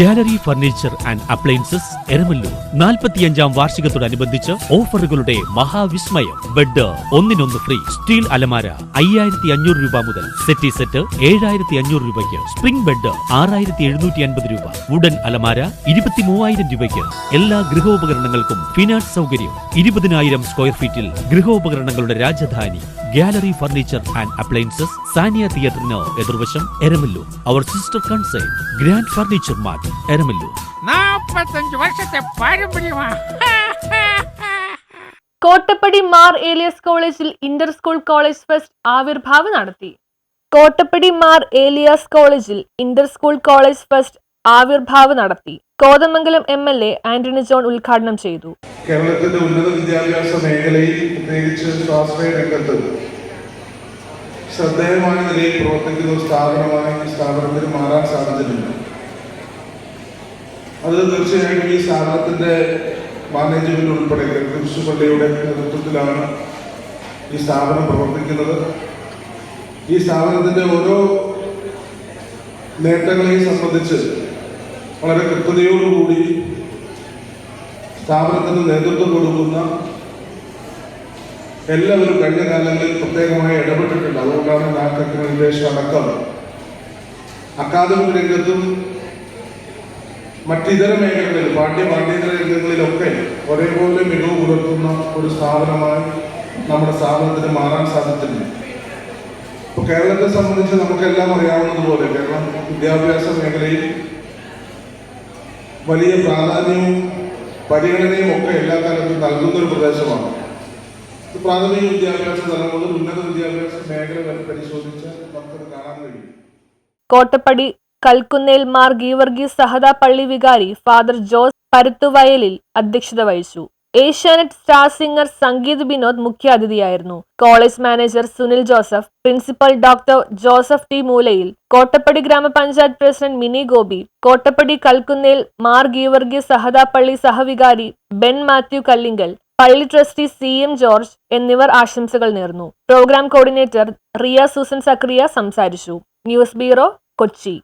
Gallery furniture and appliances Eramalloor. നാൽപ്പത്തിയഞ്ചാം വാർഷികത്തോടനുബന്ധിച്ച് ഓഫറുകളുടെ മഹാവിസ്മയം. ബെഡ് ഒന്നിനൊന്ന് ഫ്രീ. സ്റ്റീൽ അലമാര അയ്യായിരത്തി അഞ്ഞൂറ് രൂപ മുതൽ സെറ്റി സെറ്റ് ഏഴായിരത്തി അഞ്ഞൂറ് രൂപയ്ക്ക്. സ്പ്രിംഗ് ബെഡ് ആറായിരത്തി എഴുന്നൂറ്റി അൻപത് രൂപ. വുഡൻ അലമാര ഇരുപത്തി മൂവായിരം രൂപയ്ക്ക്. എല്ലാ ഗൃഹോപകരണങ്ങൾക്കും ഫിനാൻസ് സൗകര്യം. ഇരുപതിനായിരം സ്ക്വയർ ഫീറ്റിൽ ഗൃഹോപകരണങ്ങളുടെ Rajdhani. Gallery furniture and appliances Sania തിയേറ്ററിന് എതിർവശം Eramalloor. Our sister concern grand furniture mart Eramalloor. നാപ്പത്തഞ്ച് വർഷത്തെ പാരമ്പര്യമാ കോട്ടപ്പടി മാർ ഏലിയസ് കോളേജിൽ inter school college fest Avirbhavam നടത്തി. കോട്ടപ്പടി മാർ ഏലിയാസ് കോളേജിൽ inter school college fest Avirbhavam നടത്തി. Kothamangalam M L A Antony John ഉദ്ഘാടനം ചെയ്തു. കേരളത്തിന്റെ ഉന്നത വിദ്യാഭ്യാസ മേഖലയിൽ പ്രത്യേകിച്ച് സ്വാശ്രയ രംഗത്ത് ശ്രദ്ധേയമായ നിലയിൽ പ്രവർത്തിക്കുന്ന ഒരു സ്ഥാപനമായി ഈ സ്ഥാപനത്തിന് മാറാൻ സാധിച്ചിട്ടുണ്ട് അത് തീർച്ചയായിട്ടും ഈ സ്ഥാപനത്തിന്റെ മാനേജ്മെന്റ് ഉൾപ്പെടെ കൃഷി പള്ളിയുടെ നേതൃത്വത്തിലാണ് ഈ സ്ഥാപനം പ്രവർത്തിക്കുന്നത്. ഈ സ്ഥാപനത്തിന്റെ ഓരോ നേട്ടങ്ങളെയും സംബന്ധിച്ച് വളരെ കൃത്യതയോടുകൂടി സ്ഥാപനത്തിന് നേതൃത്വം കൊടുക്കുന്ന എല്ലാവരും കഴിഞ്ഞ കാലങ്ങളിൽ പ്രത്യേകമായി ഇടപെട്ടിട്ടുണ്ട്. അതുകൊണ്ടാണ് നാട്ടത്തിന് നിർദ്ദേശം അടക്കം. അക്കാദമിക് രംഗത്തും മറ്റിതര മേഖലകളിൽ പാഠ്യ പാഠ്യേതര രംഗങ്ങളിലൊക്കെ ഒരേപോലെ മികവ് പുലർത്തുന്ന ഒരു സ്ഥാപനമായി നമ്മുടെ സ്ഥാപനത്തിന് മാറാൻ സാധിച്ചിട്ടുണ്ട്. ഇപ്പോൾ കേരളത്തെ സംബന്ധിച്ച് നമുക്കെല്ലാം അറിയാവുന്നതുപോലെ കേരളം വിദ്യാഭ്യാസ മേഖലയിൽ വലിയ പ്രാധാന്യവും പരിഗണനയും ഒക്കെ എല്ലാ കാലത്തും നൽകുന്ന ഒരു പ്രദേശമാണ്. പ്രാഥമിക വിദ്യാഭ്യാസ തലം മുതൽ ഉന്നത വിദ്യാഭ്യാസ മേഖല വരെ പരിശോധിച്ചാൽ നമുക്കത് കാണാൻ കഴിയും. കോട്ടപ്പടി കൽക്കുന്നേൽ മാർ ഗീവർഗീസ് സഹദ പള്ളി വികാരി ഫാദർ ജോസ് പരുത്തുവയലിൽ അധ്യക്ഷത വഹിച്ചു. Asianet star singer Sangeeth Vinod മുഖ്യാതിഥിയായിരുന്നു. College manager Sunil Joseph principal doctor Joseph T Moolayil Kottappady grama panchayat president Mini Gopi Kottappady Kalkunnel Mar Geevarghese സഹതാപ്പള്ളി സഹവികാരി ബെൻ മാത്യു കല്ലിങ്കൽ പള്ളി ട്രസ്റ്റി സി എം ജോർജ് എന്നിവർ ആശംസകൾ നേർന്നു. പ്രോഗ്രാം കോർഡിനേറ്റർ റിയ സൂസൻ സക്രിയ സംസാരിച്ചു. News bureau Kochi.